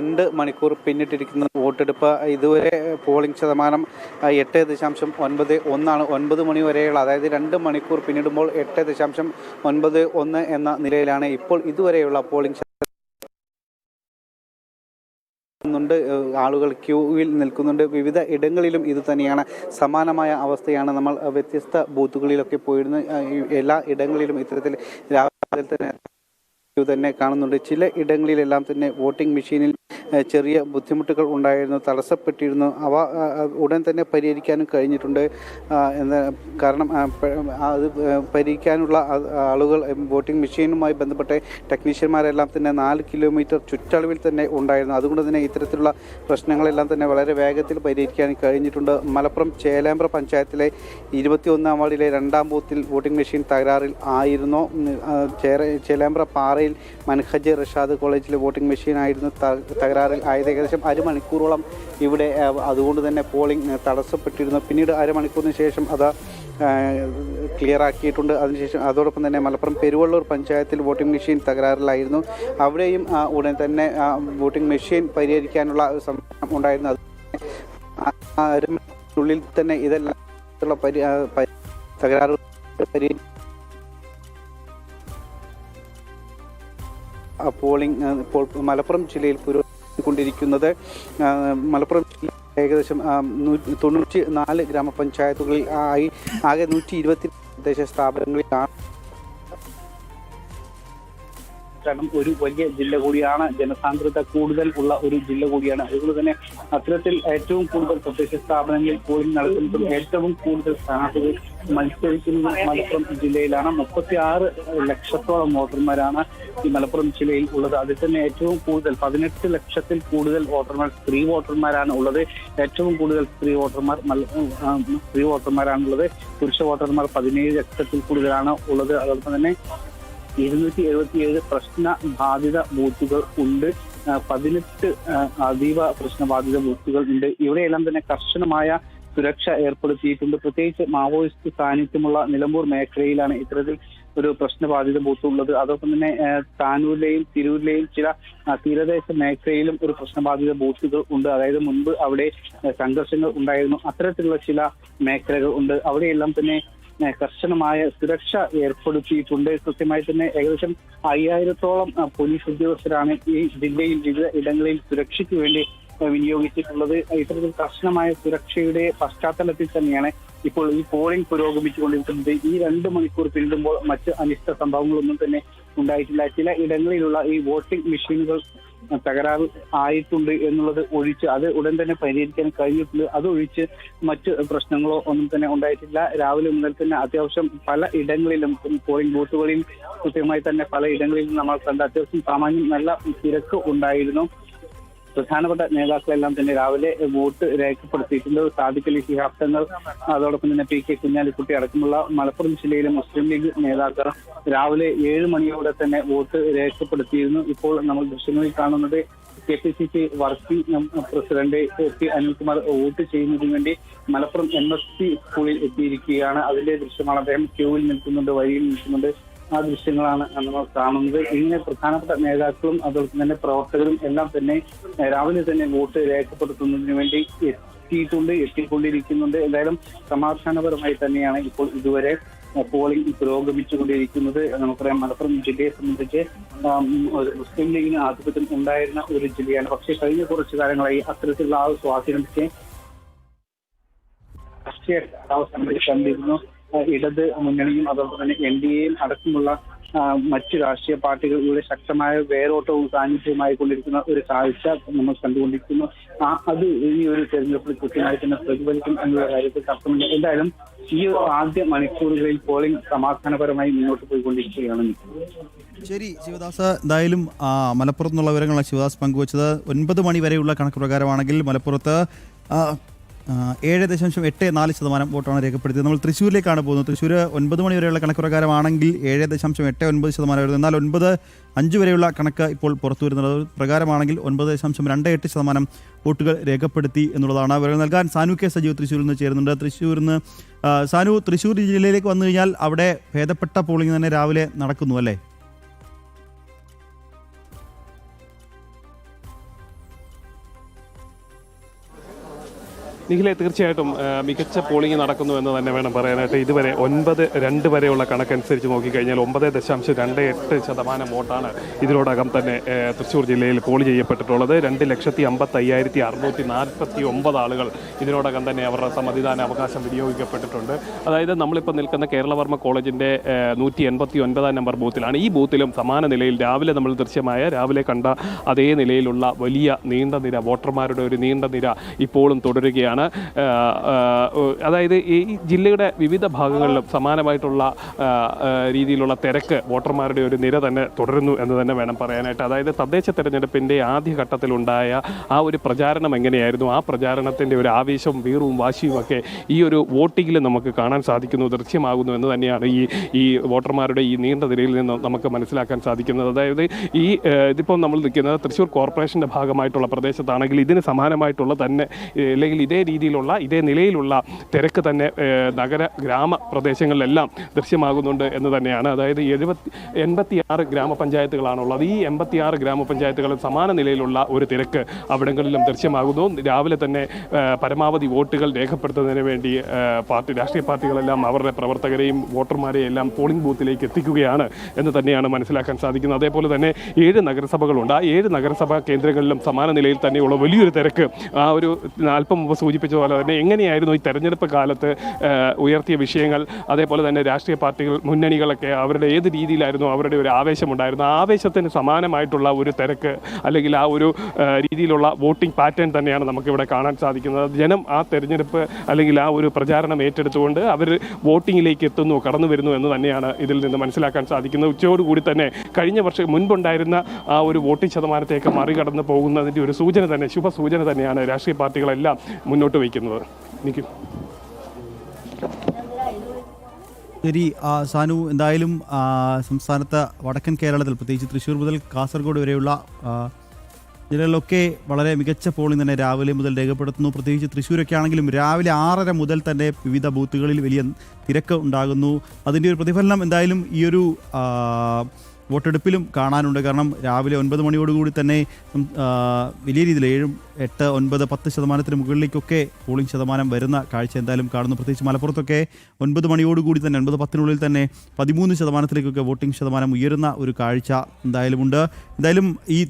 രണ്ട് മണിക്കൂർ പിന്നിട്ടിരിക്കുന്ന വോട്ടെടുപ്പ് ഇതുവരെ പോളിംഗ് ശതമാനം എട്ട് ദശാംശം ഒൻപത് ഒന്നാണ്. ഒൻപത് മണി വരെയുള്ള അതായത് രണ്ട് മണിക്കൂർ പിന്നിടുമ്പോൾ എട്ട് ദശാംശം ഒൻപത് ഒന്ന് എന്ന നിലയിലാണ് ഇപ്പോൾ ഇതുവരെയുള്ള പോളിംഗ് ുണ്ട് ആളുകൾ ക്യൂവിൽ നിൽക്കുന്നുണ്ട്. വിവിധ ഇടങ്ങളിലും ഇത് തന്നെയാണ്. സമാനമായ അവസ്ഥയാണ് നമ്മൾ വ്യത്യസ്ത ബൂത്തുകളിലൊക്കെ പോയിരുന്ന എല്ലാ ഇടങ്ങളിലും ഇത്തരത്തിൽ രാവിലെ തന്നെ തന്നെ കാണുന്നുണ്ട്. ചില ഇടങ്ങളിലെല്ലാം തന്നെ വോട്ടിംഗ് മെഷീനിൽ ചെറിയ ബുദ്ധിമുട്ടുകൾ ഉണ്ടായിരുന്നു തടസ്സപ്പെട്ടിരുന്നു. അവ ഉടൻ തന്നെ പരിഹരിക്കാനും കഴിഞ്ഞിട്ടുണ്ട്. എന്ന കാരണം അത് പരിഹരിക്കാനുള്ള ആളുകൾ വോട്ടിംഗ് മെഷീനുമായി ബന്ധപ്പെട്ട ടെക്നീഷ്യന്മാരെല്ലാം തന്നെ നാല് കിലോമീറ്റർ ചുറ്റളവിൽ തന്നെ ഉണ്ടായിരുന്നു. അതുകൊണ്ട് തന്നെ ഇത്തരത്തിലുള്ള പ്രശ്നങ്ങളെല്ലാം തന്നെ വളരെ വേഗത്തിൽ പരിഹരിക്കാൻ കഴിഞ്ഞിട്ടുണ്ട്. മലപ്പുറം ചേലാമ്പ്ര പഞ്ചായത്തിലെ ഇരുപത്തിയൊന്നാം വാർഡിലെ രണ്ടാം ബൂത്തിൽ വോട്ടിംഗ് മെഷീൻ തകരാറിൽ ആയിരുന്നു. ചേലാമ്പ്ര പാറയിൽ മൻഹജ് റഷാദ് കോളേജിലെ വോട്ടിംഗ് മെഷീൻ ആയിരുന്നു ത- തകരാറിൽ ആയത് ഏകദേശം അരമണിക്കൂറോളം ഇവിടെ അതുകൊണ്ട് തന്നെ പോളിംഗ് തടസ്സപ്പെട്ടിരുന്നു. പിന്നീട് അരമണിക്കൂറിന് ശേഷം അത് ക്ലിയർ ആക്കിയിട്ടുണ്ട്. അതിനുശേഷം അതോടൊപ്പം തന്നെ മലപ്പുറം പെരുവള്ളൂർ പഞ്ചായത്തിൽ വോട്ടിംഗ് മെഷീൻ തകരാറിലായിരുന്നു. അവിടെയും ഉടൻ തന്നെ വോട്ടിംഗ് മെഷീൻ പരിഹരിക്കാനുള്ള സംവിധാനം ഉണ്ടായിരുന്നു. അത് ആ- ആ തന്നെ ഇതെല്ലാം പരി തകരാറ് പരിഹരി പോളിംഗ് ഇപ്പോൾ മലപ്പുറം ജില്ലയിൽ പുരോഗമിക്കൊണ്ടിരിക്കുന്നത് ആ, മലപ്പുറം ഏകദേശം തൊണ്ണൂറ്റി നാല് ഗ്രാമപഞ്ചായത്തുകളിൽ ആയി ആകെ നൂറ്റി ഇരുപത്തി തദ്ദേശ സ്ഥാപനങ്ങളിലാണ് കാരണം ഒരു വലിയ ജില്ല കൂടിയാണ് ജനസാന്ദ്രത കൂടുതൽ ഉള്ള ഒരു ജില്ല കൂടിയാണ്. അതുകൊണ്ട് തന്നെ അത്തരത്തിൽ ഏറ്റവും കൂടുതൽ തദ്ദേശ സ്ഥാപനങ്ങളിൽ പോളിംഗ് നടക്കുന്നതും ഏറ്റവും കൂടുതൽ സ്ഥാനാർത്ഥികൾ മത്സരിക്കുന്നത് മലപ്പുറം ജില്ലയിലാണ്. മുപ്പത്തി ആറ് ലക്ഷത്തോളം വോട്ടർമാരാണ് ഈ മലപ്പുറം ജില്ലയിൽ ഉള്ളത്. അതിൽ തന്നെ ഏറ്റവും കൂടുതൽ പതിനെട്ട് ലക്ഷത്തിൽ കൂടുതൽ വോട്ടർമാർ സ്ത്രീ വോട്ടർമാരാണ് ഉള്ളത്. ഏറ്റവും കൂടുതൽ സ്ത്രീ വോട്ടർമാർ സ്ത്രീ വോട്ടർമാരാണുള്ളത് പുരുഷ വോട്ടർമാർ പതിനേഴ് ലക്ഷത്തിൽ കൂടുതലാണ് ഉള്ളത്. അതോടൊപ്പം തന്നെ ഇരുന്നൂറ്റി എഴുപത്തിയേഴ് പ്രശ്ന ബാധിത ബൂത്തുകൾ ഉണ്ട്. പതിനെട്ട് അതീവ പ്രശ്നബാധിത ബൂത്തുകൾ ഉണ്ട്. ഇവിടെയെല്ലാം തന്നെ കർശനമായ സുരക്ഷ ഏർപ്പെടുത്തിയിട്ടുണ്ട്. പ്രത്യേകിച്ച് മാവോയിസ്റ്റ് സാന്നിധ്യമുള്ള നിലമ്പൂർ മേഖലയിലാണ് ഇത്തരത്തിൽ ഒരു പ്രശ്നബാധിത ബൂത്ത് ഉള്ളത്. അതോടൊപ്പം തന്നെ താനൂരിലെയും തിരൂരിലെയും ചില തീരദേശ മേഖലയിലും ഒരു പ്രശ്നബാധിത ബൂത്തുകൾ ഉണ്ട്. അതായത് മുൻപ് അവിടെ സംഘർഷങ്ങൾ ഉണ്ടായിരുന്നു. അത്തരത്തിലുള്ള ചില മേഖലകൾ ഉണ്ട്. അവിടെയെല്ലാം തന്നെ കർശനമായ സുരക്ഷ ഏർപ്പെടുത്തിയിട്ടുണ്ട്. കൃത്യമായി തന്നെ ഏകദേശം അയ്യായിരത്തോളം പോലീസ് ഉദ്യോഗസ്ഥരാണ് ഈ ജില്ലയിൽ വിവിധ ഇടങ്ങളിൽ സുരക്ഷയ്ക്ക് വേണ്ടി വിനിയോഗിച്ചിട്ടുള്ളത്. ഇത്തരത്തിൽ കർശനമായ സുരക്ഷയുടെ പശ്ചാത്തലത്തിൽ തന്നെയാണ് ഇപ്പോൾ ഈ പോളിംഗ് പുരോഗമിച്ചുകൊണ്ടിരിക്കുന്നത്. ഈ രണ്ട് മണിക്കൂർ പിന്നിടുമ്പോൾ മറ്റ് അനിഷ്ട സംഭവങ്ങളൊന്നും തന്നെ ഉണ്ടായിട്ടില്ല. ചില ഇടങ്ങളിലുള്ള ഈ വോട്ടിംഗ് മെഷീനുകൾ തകരാറ് ആയിട്ടുണ്ട് എന്നുള്ളത് ഒഴിച്ച് അത് ഉടൻ തന്നെ പരിഹരിക്കാൻ കഴിഞ്ഞിട്ടുണ്ട്. അതൊഴിച്ച് മറ്റ് പ്രശ്നങ്ങളോ ഒന്നും തന്നെ ഉണ്ടായിട്ടില്ല. രാവിലെ മുതൽ തന്നെ അത്യാവശ്യം പല ഇടങ്ങളിലും പോളിംഗ് ബൂത്തുകളിൽ കൃത്യമായി തന്നെ പല ഇടങ്ങളിലും നമ്മൾ കണ്ട അത്യാവശ്യം സാമാന്യം നല്ല തിരക്ക് ഉണ്ടായിരുന്നു. പ്രധാനപ്പെട്ട നേതാക്കളെല്ലാം തന്നെ രാവിലെ വോട്ട് രേഖപ്പെടുത്തിയിട്ടുണ്ട്. സാദിഖ് അലി ശിഹാബ് തങ്ങൾ അതോടൊപ്പം തന്നെ പി കെ കുഞ്ഞാലിക്കുട്ടി അടക്കമുള്ള മലപ്പുറം ജില്ലയിലെ മുസ്ലിം ലീഗ് നേതാക്കൾ രാവിലെ ഏഴ് മണിയോടെ തന്നെ വോട്ട് രേഖപ്പെടുത്തിയിരുന്നു. ഇപ്പോൾ നമ്മൾ ദൃശ്യങ്ങളിൽ കാണുന്നത് K P C C working president P Anilkumar vote ചെയ്യുന്നതിന് വേണ്ടി മലപ്പുറം എം എസ് പി സ്കൂളിൽ എത്തിയിരിക്കുകയാണ്. അതിന്റെ ദൃശ്യമാണ് അദ്ദേഹം ക്യൂവിൽ നിൽക്കുന്നുണ്ട് വഴിയിൽ നിൽക്കുന്നുണ്ട്. ആ ദൃശ്യങ്ങളാണ് നമ്മൾ കാണുന്നത്. ഇങ്ങനെ പ്രധാനപ്പെട്ട നേതാക്കളും അതോടൊപ്പം തന്നെ പ്രവർത്തകരും എല്ലാം തന്നെ രാവിലെ തന്നെ വോട്ട് രേഖപ്പെടുത്തുന്നതിന് വേണ്ടി എത്തിയിട്ടുണ്ട് എത്തിക്കൊണ്ടിരിക്കുന്നുണ്ട്. എന്തായാലും സമാധാനപരമായി തന്നെയാണ് ഇപ്പോൾ ഇതുവരെ പോളിംഗ് പുരോഗമിച്ചുകൊണ്ടിരിക്കുന്നത്. നമുക്കറിയാം മലപ്പുറം ജില്ലയെ സംബന്ധിച്ച് മുസ്ലിം ലീഗിന് ആധിപത്യം ഉണ്ടായിരുന്ന ഒരു ജില്ലയാണ്. പക്ഷേ കഴിഞ്ഞ കുറച്ചു കാലങ്ങളായി അത്തരത്തിലുള്ള ആ സ്വാധീനത്തെ രാഷ്ട്രീയ കണ്ടിരുന്നു. ഇടത് മുന്നണിയും അതോടൊപ്പം തന്നെ എൻ ഡി എയും അടക്കമുള്ള മറ്റു രാഷ്ട്രീയ പാർട്ടികൾ ഇവിടെ ശക്തമായ വേരോട്ടവും സാന്നിധ്യവുമായി കൊണ്ടിരിക്കുന്ന ഒരു കാഴ്ച നമ്മൾ കണ്ടുകൊണ്ടിരിക്കുന്നു. ആ അത് ഈ ഒരു തെരഞ്ഞെടുപ്പിൽ കൃത്യമായി തന്നെ പ്രതിഫലിക്കും എന്നുള്ള കാര്യത്തിൽ തർക്കമില്ല എന്തായാലും ഈ ആദ്യ മണിക്കൂറുകളിൽ പോളിംഗ് സമാധാനപരമായി മുന്നോട്ട് പോയിക്കൊണ്ടിരിക്കുകയാണ്. ശരി ശിവദാസ്. എന്തായാലും മലപ്പുറത്തുനിന്നുള്ള വിവരങ്ങളാണ് ശിവദാസ് പങ്കുവച്ചത്. ഒൻപത് മണി വരെയുള്ള കണക്ക് പ്രകാരമാണെങ്കിൽ മലപ്പുറത്ത് ഏഴ് ദശാംശം എട്ട് നാല് ശതമാനം വോട്ടാണ് രേഖപ്പെടുത്തിയത്. നമ്മൾ തൃശ്ശൂരിലേക്കാണ് പോകുന്നത്. തൃശ്ശൂർ ഒൻപത് മണി വരെയുള്ള കണക്ക് പ്രകാരമാണെങ്കിൽ ഏഴ് ദശാംശം എട്ട് ഒൻപത് ശതമാനമായിരുന്നു എന്നാൽ ഒൻപത് അഞ്ച് വരെയുള്ള കണക്ക് ഇപ്പോൾ പുറത്തു വരുന്നത്. പ്രകാരമാണെങ്കിൽ ഒൻപത് ദശാംശം രണ്ട് എട്ട് ശതമാനം വോട്ടുകൾ രേഖപ്പെടുത്തി എന്നുള്ളതാണ് വിവരം നൽകാൻ സാനു കെ സജീവ് തൃശ്ശൂരിൽ നിന്ന് ചേരുന്നുണ്ട്. തൃശ്ശൂരിൽ നിന്ന് സാനു തൃശ്ശൂർ ജില്ലയിലേക്ക് വന്നു കഴിഞ്ഞാൽ അവിടെ ഭേദപ്പെട്ട പോളിംഗ് തന്നെ രാവിലെ നടക്കുന്നു അല്ലേ? നിഖിലെ തീർച്ചയായിട്ടും മികച്ച പോളിംഗ് നടക്കുന്നു എന്ന് തന്നെ വേണം പറയാനായിട്ട്. ഇതുവരെ ഒൻപത് രണ്ട് വരെയുള്ള കണക്കനുസരിച്ച് നോക്കിക്കഴിഞ്ഞാൽ ഒമ്പത് ദശാംശം രണ്ട് എട്ട് ശതമാനം വോട്ടാണ് ഇതിനോടകം തന്നെ തൃശ്ശൂർ ജില്ലയിൽ പോൾ ചെയ്യപ്പെട്ടിട്ടുള്ളത്. രണ്ട് ലക്ഷത്തി അമ്പത്തയ്യായിരത്തി അറുന്നൂറ്റി നാൽപ്പത്തി ഒമ്പത് ആളുകൾ ഇതിനോടകം തന്നെ അവരുടെ സമ്മതിദാന അവകാശം വിനിയോഗിക്കപ്പെട്ടിട്ടുണ്ട്. അതായത് നമ്മളിപ്പോൾ നിൽക്കുന്ന കേരളവർമ്മ കോളേജിന്റെ നൂറ്റി എൺപത്തി ഒൻപതാം നമ്പർ ബൂത്തിലാണ്. ഈ ബൂത്തിലും സമാന നിലയിൽ രാവിലെ നമ്മൾ ദൃശ്യമായ രാവിലെ കണ്ട അതേ നിലയിലുള്ള വലിയ നീണ്ട നിര വോട്ടർമാരുടെ ഒരു നീണ്ട നിര ഇപ്പോഴും തുടരുകയാണ്. ആ, ആ, അതായത് ഈ ജില്ലയുടെ വിവിധ ഭാഗങ്ങളിലും സമാനമായിട്ടുള്ള രീതിയിലുള്ള തിരക്ക് വോട്ടർമാരുടെ ഒരു നിര തന്നെ തുടരുന്നു എന്ന് തന്നെ വേണം പറയാനായിട്ട്. അതായത് തദ്ദേശ തെരഞ്ഞെടുപ്പിന്റെ ആദ്യഘട്ടത്തിലുണ്ടായ ആ ഒരു പ്രചാരണം എങ്ങനെയായിരുന്നു? ആ പ്രചാരണത്തിന്റെ ഒരു ആവേശവും വീറും വാശിയും ഒക്കെ ഈ ഒരു വോട്ടിങ്ങിൽ നമുക്ക് കാണാൻ സാധിക്കുന്നു ദൃശ്യമാകുന്നു എന്ന് തന്നെയാണ് ഈ ഈ വോട്ടർമാരുടെ ഈ നീണ്ട നിരയിൽ നിന്ന് നമുക്ക് മനസ്സിലാക്കാൻ സാധിക്കുന്നത്. അതായത് ഈ ഇതിപ്പോൾ നമ്മൾ നിൽക്കുന്നത് തൃശ്ശൂർ കോർപ്പറേഷന്റെ ഭാഗമായിട്ടുള്ള പ്രദേശത്താണെങ്കിൽ ഇതിന് സമാനമായിട്ടുള്ള തന്നെ അല്ലെങ്കിൽ ഇതേ രീതിയിലുള്ള ഇതേ നിലയിലുള്ള തിരക്ക് തന്നെ നഗര ഗ്രാമ പ്രദേശങ്ങളിലെല്ലാം ദൃശ്യമാകുന്നുണ്ട് എന്ന് തന്നെയാണ്. അതായത് എഴുപത്തി എൺപത്തി ആറ് ഗ്രാമപഞ്ചായത്തുകളാണുള്ളത്. ഈ എൺപത്തി ആറ് ഗ്രാമപഞ്ചായത്തുകളിൽ സമാന നിലയിലുള്ള ഒരു തിരക്ക് അവിടങ്ങളിലും ദൃശ്യമാകുന്നു. രാവിലെ തന്നെ പരമാവധി വോട്ടുകൾ രേഖപ്പെടുത്തുന്നതിന് വേണ്ടി പാർട്ടി രാഷ്ട്രീയ പാർട്ടികളെല്ലാം അവരുടെ പ്രവർത്തകരെയും വോട്ടർമാരെയും എല്ലാം പോളിംഗ് ബൂത്തിലേക്ക് എത്തിക്കുകയാണ് എന്ന് തന്നെയാണ് മനസ്സിലാക്കാൻ സാധിക്കുന്നത്. അതേപോലെ തന്നെ ഏഴ് നഗരസഭകളുണ്ട്. ആ ഏഴ് നഗരസഭാ കേന്ദ്രങ്ങളിലും സമാന നിലയിൽ തന്നെയുള്ള വലിയൊരു തിരക്ക് ആ ഒരു അല്പം മുമ്പ് സൂചിപ്പിച്ച പോലെ തന്നെ എങ്ങനെയായിരുന്നു ഈ തെരഞ്ഞെടുപ്പ് കാലത്ത് ഉയർത്തിയ വിഷയങ്ങൾ അതേപോലെ തന്നെ രാഷ്ട്രീയ പാർട്ടികൾ മുന്നണികളൊക്കെ അവരുടെ ഏത് രീതിയിലായിരുന്നു അവരുടെ ഒരു ആവേശമുണ്ടായിരുന്നു ആ ആവേശത്തിന് സമാനമായിട്ടുള്ള ഒരു തിരക്ക് അല്ലെങ്കിൽ ആ ഒരു രീതിയിലുള്ള വോട്ടിംഗ് പാറ്റേൺ തന്നെയാണ് നമുക്കിവിടെ കാണാൻ സാധിക്കുന്നത്. ജനം ആ തെരഞ്ഞെടുപ്പ് അല്ലെങ്കിൽ ആ ഒരു പ്രചാരണം ഏറ്റെടുത്തുകൊണ്ട് അവർ വോട്ടിങ്ങിലേക്ക് എത്തുന്നു കടന്നു വരുന്നു എന്ന് തന്നെയാണ് ഇതിൽ നിന്ന് മനസ്സിലാക്കാൻ സാധിക്കുന്നത്. ഉച്ചയോടുകൂടി തന്നെ കഴിഞ്ഞ വർഷം മുൻപുണ്ടായിരുന്ന ആ ഒരു വോട്ടിംഗ് ശതമാനത്തേക്ക് മറികടന്ന് പോകുന്നതിന്റെ ഒരു സൂചന തന്നെ ശുഭസൂചന തന്നെയാണ് രാഷ്ട്രീയ പാർട്ടികളെല്ലാം മുന്നോട്ട് വയ്ക്കുന്നത്. എനിക്ക് ശരി സാനു എന്തായാലും സംസ്ഥാനത്ത് വടക്കൻ കേരളത്തിൽ പ്രത്യേകിച്ച് തൃശ്ശൂർ മുതൽ കാസർഗോഡ് വരെയുള്ള ജില്ലകളിലൊക്കെ വളരെ മികച്ച പോളിംഗ് തന്നെ രാവിലെ മുതൽ രേഖപ്പെടുത്തുന്നു. പ്രത്യേകിച്ച് തൃശ്ശൂരൊക്കെ ആണെങ്കിലും രാവിലെ ആറര മുതൽ തന്നെ വിവിധ ബൂത്തുകളിൽ വലിയ തിരക്ക് ഉണ്ടാകുന്നു. അതിന്റെ ഒരു പ്രതിഫലനം എന്തായാലും ഈ ഒരു വോട്ടെടുപ്പിലും കാണാനുണ്ട്. കാരണം രാവിലെ ഒൻപത് മണിയോടുകൂടി തന്നെ വലിയ രീതിയിൽ ഏഴും എട്ട് ഒൻപത് പത്ത് ശതമാനത്തിന് മുകളിലേക്കൊക്കെ പോളിംഗ് ശതമാനം വരുന്ന കാഴ്ച എന്തായാലും കാണുന്നു. പ്രത്യേകിച്ച് മലപ്പുറത്തൊക്കെ ഒൻപത് മണിയോടുകൂടി തന്നെ ഒൻപത് പത്തിനുള്ളിൽ തന്നെ പതിമൂന്ന് ശതമാനത്തിലേക്കൊക്കെ വോട്ടിംഗ് ശതമാനം ഉയരുന്ന ഒരു കാഴ്ച എന്തായാലും ഉണ്ട് എന്തായാലും ഈ